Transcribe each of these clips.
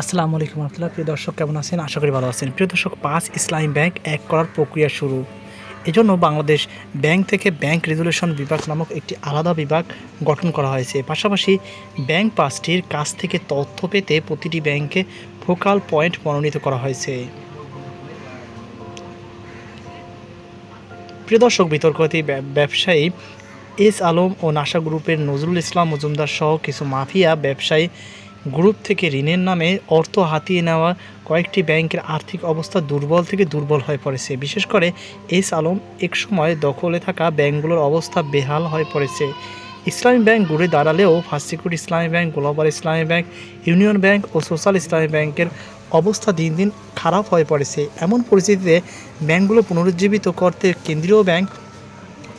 আসসালামু আলাইকুম রহমতুল্লাহ। প্রিয় দর্শক, কেমন আছেন? আশা করি ভালো আছেন। প্রিয় দর্শক, পাঁচ ইসলামী ব্যাংক এক করার প্রক্রিয়া শুরু। এজন্য বাংলাদেশ ব্যাংক থেকে ব্যাংক রেজুলেশন বিভাগ নামক একটি আলাদা বিভাগ গঠন করা হয়েছে। পাশাপাশি ব্যাংক পাঁচটির কাছ থেকে তথ্য পেতে প্রতিটি ব্যাংকে ফোকাল পয়েন্ট মনোনীত করা হয়েছে। প্রিয় দর্শক বিতর্কতে ব্য- ব্যবসায়ী এস আলম ও নাসা গ্রুপের নজরুল ইসলাম মজুমদার সহ কিছু মাফিয়া ব্যবসায়ী গ্রুপ থেকে ঋণের নামে অর্থ হাতিয়ে নেওয়া কয়েকটি ব্যাংকের আর্থিক অবস্থা দুর্বল থেকে দুর্বল হয়ে পড়েছে। বিশেষ করে এস আলম একসময় দখলে থাকা ব্যাংকগুলোর অবস্থা বেহাল হয়ে পড়েছে। ইসলামী ব্যাংক ঘুরে দাঁড়ালেও first security Islami bank global Islami bank, union bank ও সোশ্যাল ইসলামী ব্যাংকের অবস্থা দিন দিন খারাপ হয়ে পড়েছে। এমন পরিস্থিতিতে ব্যাংকগুলো পুনরুজ্জীবিত করতে কেন্দ্রীয় ব্যাংক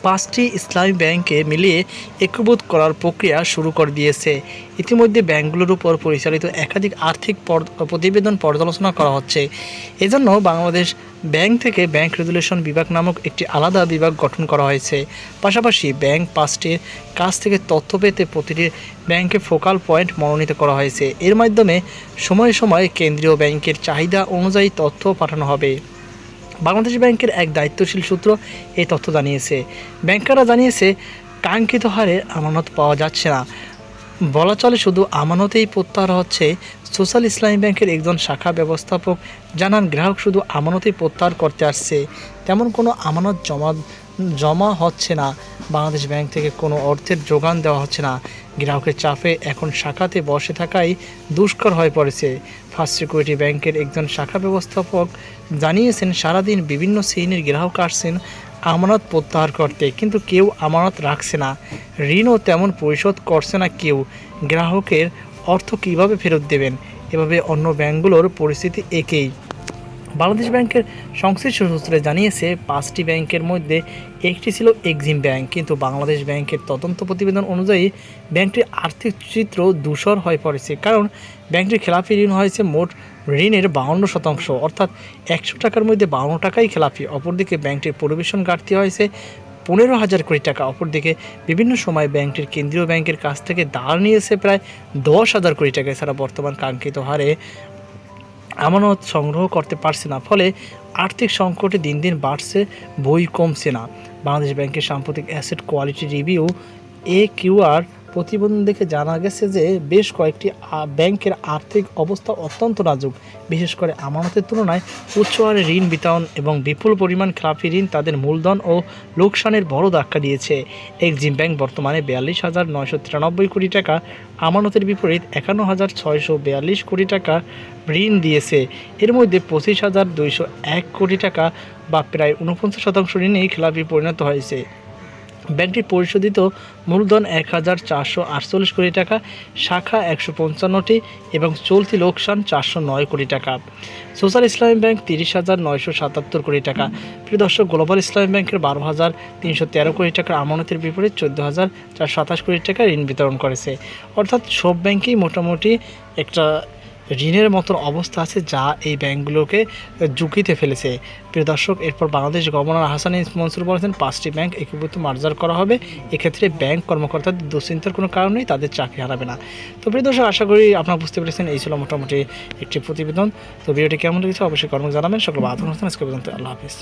পাঁচটি ইসলামী ব্যাংকে মিলিয়ে একীভূত করার প্রক্রিয়া শুরু করে দিয়েছে। ইতিমধ্যে ব্যাংকগুলোর উপর পরিচালিত একাধিক আর্থিক প্রতিবেদন পর্যালোচনা করা হচ্ছে। এজন্য বাংলাদেশ ব্যাংক থেকে ব্যাংক রেগুলেশন বিভাগ নামক একটি আলাদা বিভাগ গঠন করা হয়েছে। পাশাপাশি ব্যাংক পাঁচটির কাছ থেকে তথ্য পেতে প্রতিটি ব্যাংকে ফোকাল পয়েন্ট মনোনীত করা হয়েছে। এর মাধ্যমে সময়ে সময়ে কেন্দ্রীয় ব্যাংকের চাহিদা অনুযায়ী তথ্য পাঠানো হবে। বাংলাদেশ ব্যাংকের এক দায়িত্বশীল সূত্র এই তথ্য জানিয়েছে। ব্যাংকাররা জানিয়েছে, কাঙ্ক্ষিত হারে আমানত পাওয়া যাচ্ছে না। বলা চলে শুধু আমানতেই প্রত্যাহার হচ্ছে। সোশ্যাল ইসলামী ব্যাংকের একজন শাখা ব্যবস্থাপক জানান, গ্রাহক শুধু আমানতেই প্রত্যাহার করতে আসছে। তেমন কোনো আমানত জমা জমা হচ্ছে না। বাংলাদেশ ব্যাংক থেকে কোনো অর্থের যোগান দেওয়া হচ্ছে না। গ্রাহকের চাপে এখন শাখাতে বসে থাকাই দুষ্কর হয়ে পড়েছে। ফার্স্ট সিকিউরিটি ব্যাংকের একজন শাখা ব্যবস্থাপক জানিয়েছেন, সারাদিন বিভিন্ন শ্রেণির গ্রাহক আসছেন আমানত প্রত্যাহার করতে, কিন্তু কেউ আমানত রাখছে না। ঋণও তেমন পরিশোধ করছে না কেউ। গ্রাহকের অর্থ কীভাবে ফেরত দেবেন? এভাবে অন্য ব্যাংকগুলোর পরিস্থিতি একই। বাংলাদেশ ব্যাংকের সংশ্লিষ্ট সূত্রে জানিয়েছে, পাঁচটি ব্যাংকের মধ্যে একটি ছিল এক্সিম ব্যাংক। কিন্তু বাংলাদেশ ব্যাংকের তদন্ত প্রতিবেদন অনুযায়ী, ব্যাংকটির আর্থিক চিত্র দূষর হয়ে পড়েছে কারণ ব্যাংকটির খেলাপি ঋণ হয়েছে মোট ঋণের বাউন্ন শতাংশ। অর্থাৎ একশো টাকার মধ্যে বাউন্ন টাকাই খেলাপি। অপরদিকে ব্যাংকটির পরিবেশন ঘাটতি হয়েছে পনেরো হাজার কোটি টাকা। অপরদিকে বিভিন্ন সময় ব্যাংকটির কেন্দ্রীয় ব্যাংকের কাছ থেকে ধার নিয়েছে প্রায় দশ হাজার কোটি টাকা। এছাড়া বর্তমান কাঙ্ক্ষিত হারে আমানত সংগ্রহ করতে পারছে না, ফলে আর্থিক সংকটে দিন দিন বাড়ছে বই কমছে না। বাংলাদেশ ব্যাংকের সাম্প্রতিক asset quality review A QR প্রতিবেদন দেখে জানা গেছে যে বেশ কয়েকটি ব্যাংকের আর্থিক অবস্থা অত্যন্ত নাজুক। বিশেষ করে আমানতের তুলনায় উচ্চ হারে ঋণ বিতরণ এবং বিপুল পরিমাণ খেলাপি ঋণ তাদের মূলধন ও লোকসানের বড় ধাক্কা দিয়েছে। এক্সিম ব্যাংক বর্তমানে বিয়াল্লিশ হাজার নয়শো তিরানব্বই কোটি টাকা, আমানতের বিপরীত একান্ন হাজার ছয়শো বিয়াল্লিশ কোটি টাকা ঋণ দিয়েছে। এর মধ্যে পঁচিশ হাজার দুইশো এক কোটি টাকা বা প্রায় উনপঞ্চাশ শতাংশ ঋণেই খেলাপি পরিণত হয়েছে। ব্যাংকটির পরিশোধিত মূলধন এক হাজার চারশো আটচল্লিশ কোটি টাকা, শাখা একশো পঞ্চান্নটি এবং চলতি লোকসান চারশো নয় কোটি টাকা। সোশ্যাল ইসলামী ব্যাংক তিরিশ হাজার নয়শো সাতাত্তর কোটি টাকা। প্রিয় দর্শক, গ্লোবাল ইসলামী ব্যাংকের বারো হাজার তিনশো তেরো কোটি টাকার আমানতের বিপরীত চোদ্দ হাজার চারশো সাতাশ কোটি টাকা ঋণ বিতরণ করেছে। অর্থাৎ সব ব্যাংকেই মোটামুটি একটা ঋণের মতন অবস্থা আছে যা এই ব্যাংকগুলোকে ঝুঁকিতে ফেলেছে। প্রিয় দর্শক, এরপর বাংলাদেশ গভর্নর হাসান মনসুর বলেছেন, পাঁচটি ব্যাংক একীভূত মার্জার করা হবে। এক্ষেত্রে ব্যাংক কর্মকর্তাদের দুশ্চিন্তার কোনো কারণ নেই, তাদের চাকরি হারাবে না। তো প্রিয় দর্শক, আশা করি আপনারা বুঝতে পেরেছেন, এই ছিল মোটামুটি একটি প্রতিবেদন। তো ভিডিওটি কেমন লেগেছে অবশ্যই কর্ম জানাবেন। সকল আতন হাসান আজকে পর্যন্ত আল্লাহ হাফিজ।